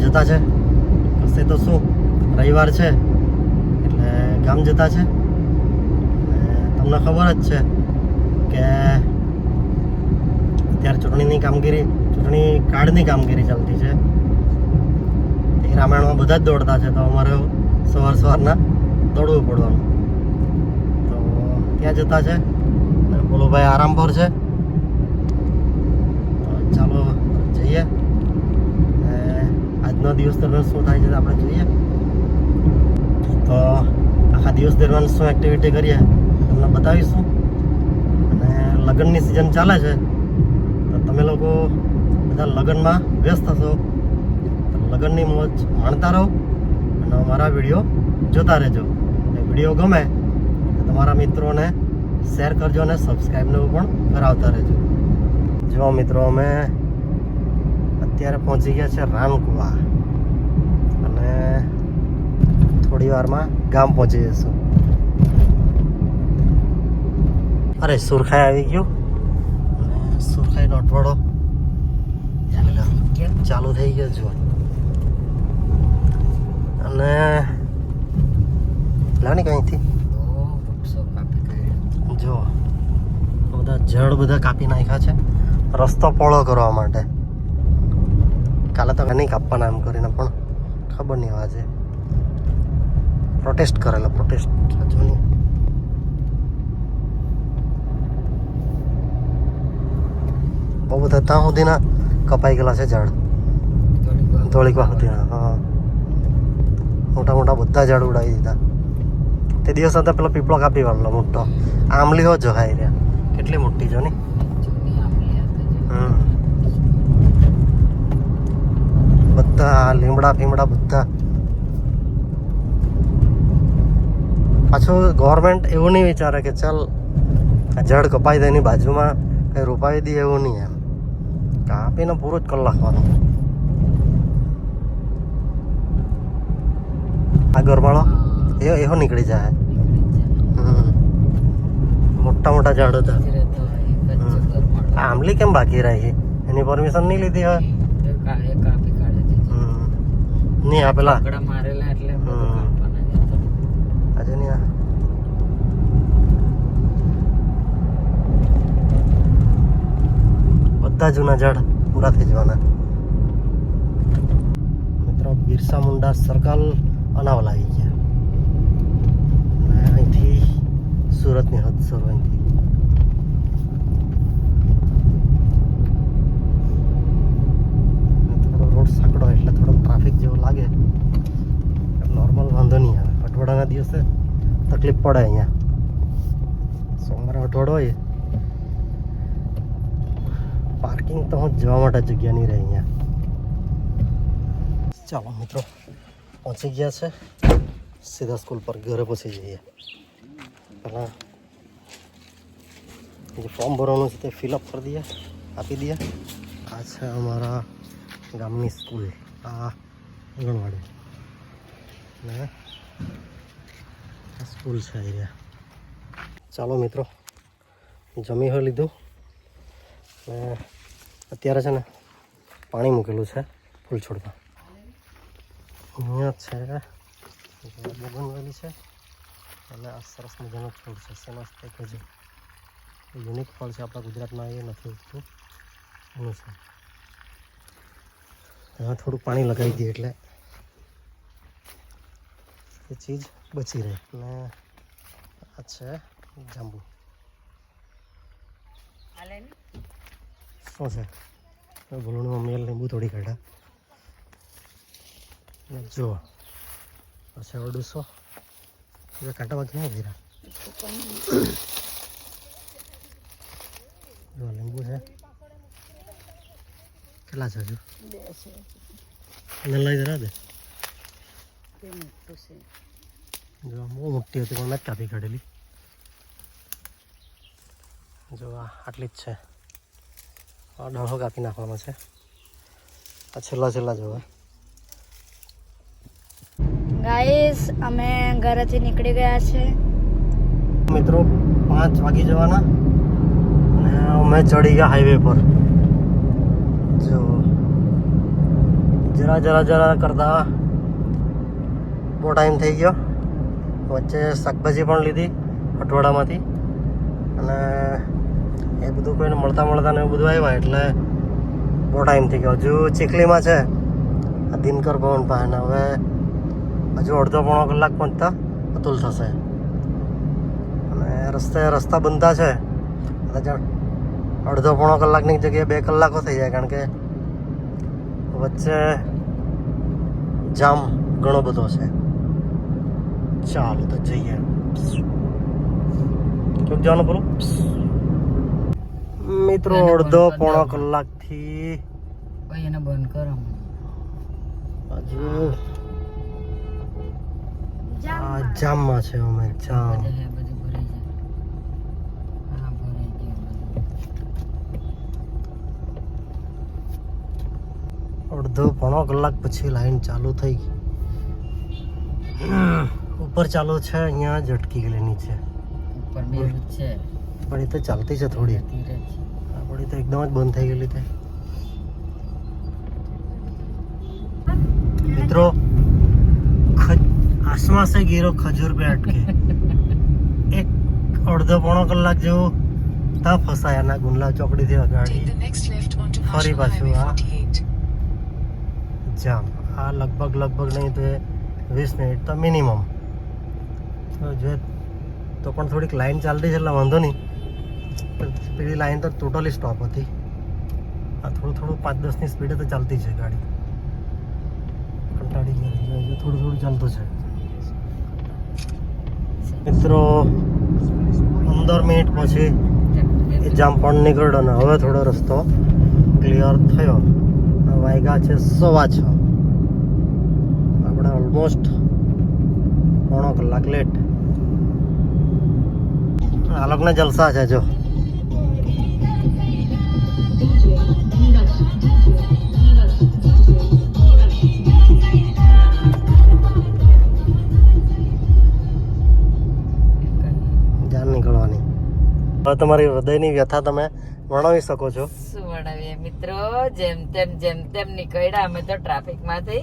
જતા છે. કશે તો શું? રવિવાર છે. એટલે ગામ જતા છે. તમને ખબર જ છે કે અત્યારે ચૂંટણીની કામગીરી, ચૂંટણી કાર્ડની કામગીરી ચાલતી છે. એ રામાયણમાં બધા જ દોડતા છે. તો અમારે સવાર સવારના દોડવું પડવાનું. તો ત્યાં જતા છે. અને બોલુભાઈ આરામ પર છે તો ચાલો જઈએ અને આજનો દિવસ દરમિયાન શું થાય છે આપણે જોઈએ. તો આખા દિવસ દરમિયાન શું એક્ટિવિટી કરીએ તમને બતાવીશું. અને લગ્નની સિઝન ચાલે છે, તો તમે લોકો બધા લગ્નમાં વ્યસ્ત હશો. લગ્નની મોજ માણતા રહો અને અમારા વીડિયો જોતા રહેજો. અને વીડિયો ગમે તો તમારા મિત્રોને શેર કરજો અને સબસ્ક્રાઈબને પણ કરાવતા રહેજો. જો મિત્રો અમે અત્યારે પહોંચી ગયા છે રાનકુવા અને થોડી વારમાં ગામ પહોંચી જઈશું. અરે સુરખાઈ આવી ગયો? અને સુરખાઈનો અઠવાડો. ચાલુ થઈ ગયો જો અને લાવની કંઈથી જો બધા જળ બધા કાપી નાખ્યા છે. રસ્તો પહોળો કરવા માટે. કાલે તો નહીં કાપવાના એમ કરીને પણ ખબર નહીં આજે. પ્રોટેસ્ટ કરેલા પ્રોટેસ્ટ જોની. બહુ બધા ત્યાં સુધીના કપાઈ ગયેલા છે ઝાડ. ધોળીકવા સુધી સુધીના હા મોટા મોટા બધા ઝાડ ઉડાવી દીધા. તે દિવસ હતા પેલો પીપળો કાપી વાળલો મોટો. આંબલીઓ હો જો ખાઈ રહ્યા કેટલી મોટી જો ને બધા લીમડા ફીમડા બધા. પાછું ગવર્મેન્ટ એવું નહીં વિચારે કે ચાલ ઝાડ કપાઈ દે એની બાજુમાં કંઈ રોપાવી દે એવું નહીં એમ. કાપીને પૂરું જ કરી નાખવાનું. આ ગરમાળો એ એવો નીકળી જાય. મોટા મોટા ઝાડ હતા. આ આંબલી કેમ બાકી રાખી? એની પરમિશન નહીં લીધી હવે. નહીં આ પેલા મારેલા એટલે હમ. આજે નહીં આ બધા જૂના ઝાડ પૂરા થઈ જવાના. મિત્રો, બિરસા મુંડા સર્કલ અનાવલ આવી ગયા. અહીંથી સુરતની હદ સર અહીંથી. સાંકડો એટલે થોડો ટ્રાફિક જેવો લાગે. નોર્મલ વાંધો નહીં આવે. અઠવાડિયાના દિવસે તકલીફ પડે અહીંયા. સોમવારે અઠવાડો હોય. તો હું જવા માટે જગ્યા નહીં રહે અહીંયા. ચાલો મિત્રો, પહોંચી ગયા છે. સીધા સ્કૂલ પર ઘરે પહોંચી જઈએ. પહેલાં જે ફોર્મ ભરવાનું છે તે ફિલઅપ કરી દઈએ, આપી દઈએ. આ છે અમારા ગામની સ્કૂલ, આ આંગણવાડી. ને સ્કૂલ છે અહીંયા. ચાલો મિત્રો, જમી લીધું. ને અત્યારે છે ને પાણી મૂકેલું છે ફૂલ છોડમાં અહીંયા છે બગનવેલી છે. અને આ સરસ મજાનો છોડ છે. સેના એક હજુ યુનિક ફળ છે. આપણા ગુજરાતમાં એ નથી ઉગતું. એનું છે. એમાં થોડું પાણી લગાવી દઈએ એટલે એ ચીજ બચી રહે. અને આ છે જાંબુ. શું છે ભૂલણી મમ્મીએ લીંબુ થોડી કાઢ્યા અને જુઓ પછી અડુસો એ કાંટામાં ક્યાં ગયા જો લીંબુ છે કેટલા છે હજુ અને લઈ જરા દે જો બહુ મોટી હતી પણ મેં જ કાપી કાઢેલી જો આ આટલી જ છે આ કાપી નાખવાનો છે આ છેલ્લા છેલ્લા જોવા ગાઈસ અમે ઘરેથી નીકળી ગયા છે મિત્રો પાંચ વાગી જવાના અને અમે ચડી ગયા હાઈવે પર જો જરા જરા જરા કરતા બહુ ટાઈમ થઈ ગયો વચ્ચે શાકભાજી પણ લીધી અઠવાડામાંથી અને એ બધું કોઈને મળતા મળતા ને બધું આવ્યા એટલે બહુ ટાઈમ થઈ ગયો. હજુ ચીખલીમાં છે. આ દિનકર ભવન પાસે હવે હજુ અડધો પોણો કલાક પહોંચતા અતુલ થશે. અને રસ્તે રસ્તા બનતા છે. અડધો પોણો કલાકની જગ્યાએ બે કલાકો થઈ જાય કારણ કે વચ્ચે જામ ઘણો બધો છે. ચાલો તો જઈએ. ક્યાંક જવાનું બોલો? મિત્રો અડધો પોણો. કલાકથી. ભાઈ એને બંધ કરો હજુ જામમાં. છે અમે જામ. અડધો પોણો કલાક પછી લાઈન ચાલુ થઈ ગઈ. ઉપર ચાલુ છે અહીંયા ઝટકી અટકી ગયેલી નીચે. ઉપર બે છે. પણ એ તો ચાલતી છે થોડી. આપણી તો એકદમ જ બંધ થઈ ગયેલી તે. મિત્રો આસમાસે ગીરો ખજૂર પે અટકે. એક અડધો પોણો કલાક જેવું તા ફસાયા ના ગુંડલા ચોકડીથી અગાડી. ફરી પાછું આ જામ. આ લગભગ લગભગ નહીં તો એ વીસ મિનિટ તો મિનિમમ તો જો તો પણ થોડીક લાઈન ચાલતી છે એટલે વાંધો નહીં. પેલી લાઈન તો ટોટલી સ્ટોપ હતી. આ થોડું થોડું પાંચ દસની સ્પીડે તો ચાલતી છે ગાડી. કંટાળી ગઈ થોડું થોડું ચાલતું છે. મિત્રો, પંદર મિનિટ પછી એ જામ પણ નીકળ્યો ને. હવે થોડો રસ્તો ક્લિયર થયો. વાયગા છે સવા છ. આપણે ઓલમોસ્ટ પોણો કલાક લેટ આ જલસા છે જો. હવે તમારી હૃદયની વ્યથા તમે વર્ણવી શકો છો. શું વર્ણવીએ મિત્રો જેમ તેમ જેમ તેમ નીકળ્યા અમે તો ટ્રાફિકમાંથી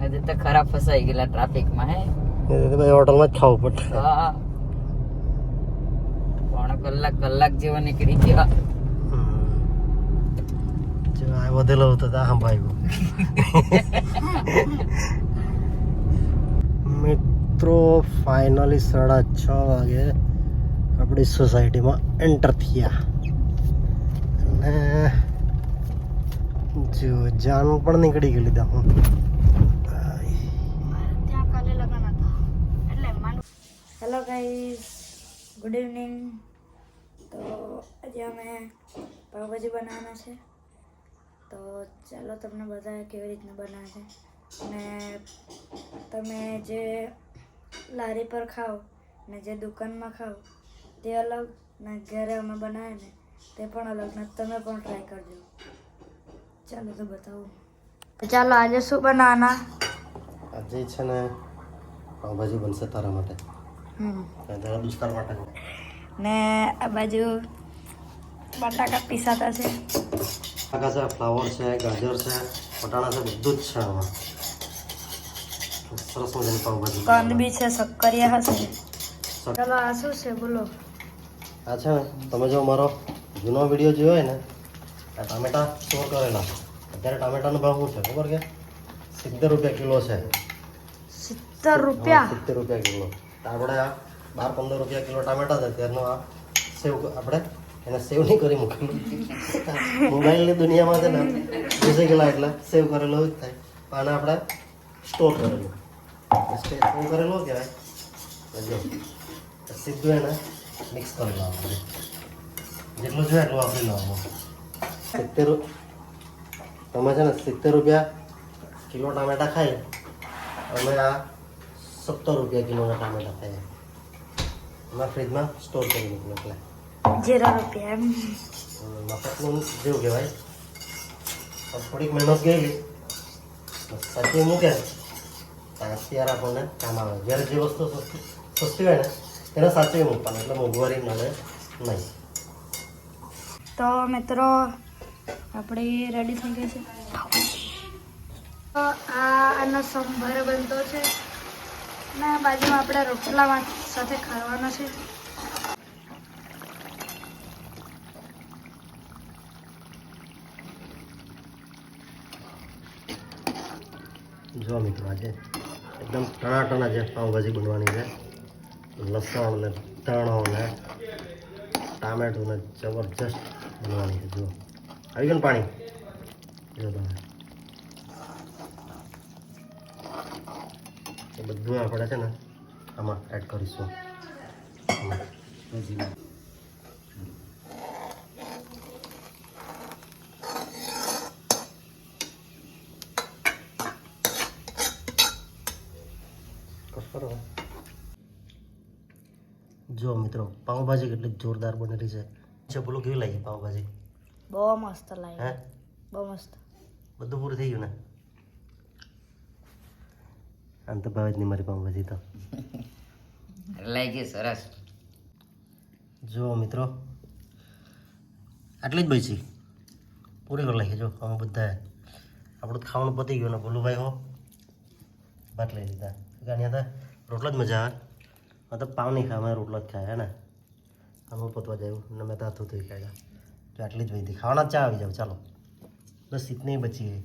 હજી તો ખરાબ ફસાઈ ગયેલા ટ્રાફિકમાં હે ભાઈ હોટલમાં જ ખાવું પડે હા. પોણો કલાક કલાક જેવો નીકળી ગયો. વધેલો હતો તો આમ ભાઈ મિત્રો ફાઇનલી સાડા છ વાગે આપણી સોસાયટીમાં એન્ટર થયા. અને જો જાન પણ નીકળી ગયેલી તા હું. હેલો ગાઈઝ ગુડ ઇવનિંગ તો આજે અમે પાવભાજી બનાવવાના છે. તો ચાલો તમને બધા કેવી રીતના બનાવે છે. અને તમે જે લારી પર ખાઓ ને જે દુકાનમાં ખાઓ તે અલગ ને ઘરે અમે બનાવીએ ને તે પણ અલગ ને તમે પણ ટ્રાય કરજો. ચાલો તો બતાવો. ચાલો આજે શું બનાવવાના આજે છે ને પાવભાજી બનશે તારા માટે. તારા દોસ્તાર માટે. ને આ બાજુ બટાકા પીસાતા છે. બટાકા છે ફ્લાવર છે ગાજર છે પટાણા છે બધું જ છે આમાં. સરસ મજાની પાવભાજી કંદ બી છે શક્કરિયા હશે. ચાલો આ શું છે? બોલો. આ છે ને તમે જો મારો જૂનો વીડિયો જોયો હોય ને આ ટામેટા સ્ટોર કરેલા અત્યારે ટામેટાનો ભાવ શું છે ખબર કે? સિત્તેર રૂપિયા કિલો છે. સિત્તેર રૂપિયા? સિત્તેર રૂપિયા કિલો. તો આપણે આ બાર પંદર રૂપિયા કિલો ટામેટા છે ત્યારનો આ સેવ આપણે એને સેવ નહીં કરી મૂકેલું મોબાઈલની દુનિયામાં છે ને ઘૂસી ગયેલા એટલે સેવ કરેલો જ થાય. પણ આને આપણે સ્ટોર કરેલું. સ્ટોર કરેલો કહેવાય સીધું એને મિક્સ કરી લાવવાનું જેટલું જોઈએ એટલું વાપરી લેવાનું સિત્તેર તમે છે ને સિત્તેર રૂપિયા કિલો ટામેટા ખાઈ અમે આ સત્તર રૂપિયા કિલોના ટામેટા ખાઈએ. એમાં ફ્રીજમાં સ્ટોર કરી મૂકવું એટલે. જીરો રૂપિયા એમ. મફતનું જેવું કહેવાય. થોડીક મહેનત ગયેલી. સાચી મૂકે. ને યાર આપણને કામ આવે. જ્યારે જે વસ્તુ સસ્તી સસ્તી હોય ને એને સાચે મૂકવાનું એટલે મોંઘવારી મળે નહીં. તો મિત્રો આપણે રેડી થઈ ગઈ છે? તો આ આનો સંભાર બનતો છે. અને બાજુમાં આપણે રોટલા સાથે ખાવાનો છે. જો મિત્રો આજે એકદમ ટણાટણા જે પાઉંભાજી બનવાની છે. લસણ ને ધાણો ને ટામેટું ને જબરજસ્ત બનવાની છે, જુઓ. આવી ગયું પાણી? જો તમે. બધું આપણે છે ને આમાં એડ કરીશું. મિત્રો પાઉંભાજી કેટલી જોરદાર બનેલી છે. છે બોલો કેવી લાગી પાઉંભાજી? બહુ મસ્ત લાગી. હે? બહુ મસ્ત. બધું પૂરું થઈ ગયું ને? આમ તો ભાવે જ નહીં મારી પાઉંભાજી તો. લાગી સરસ. જો મિત્રો આટલી જ બચી. પૂરી કરી નાખી જો અમે બધા આપણું તો ખાવાનું પતી ગયું ને ભોલુભાઈ હો. ભાત લઈ લીધા કારણ હતા રોટલો જ મજા આવે. આ તો પાવ નહીં ખાવા રોટલો જ ખાય, હે ને? આમાં પોતવા જાય ને મેં હતું થઈ ખાઈ જો આટલી જ વધી ખાવાના ચા આવી જાવ, ચાલો. બસ ઇતની બચી ગઈ.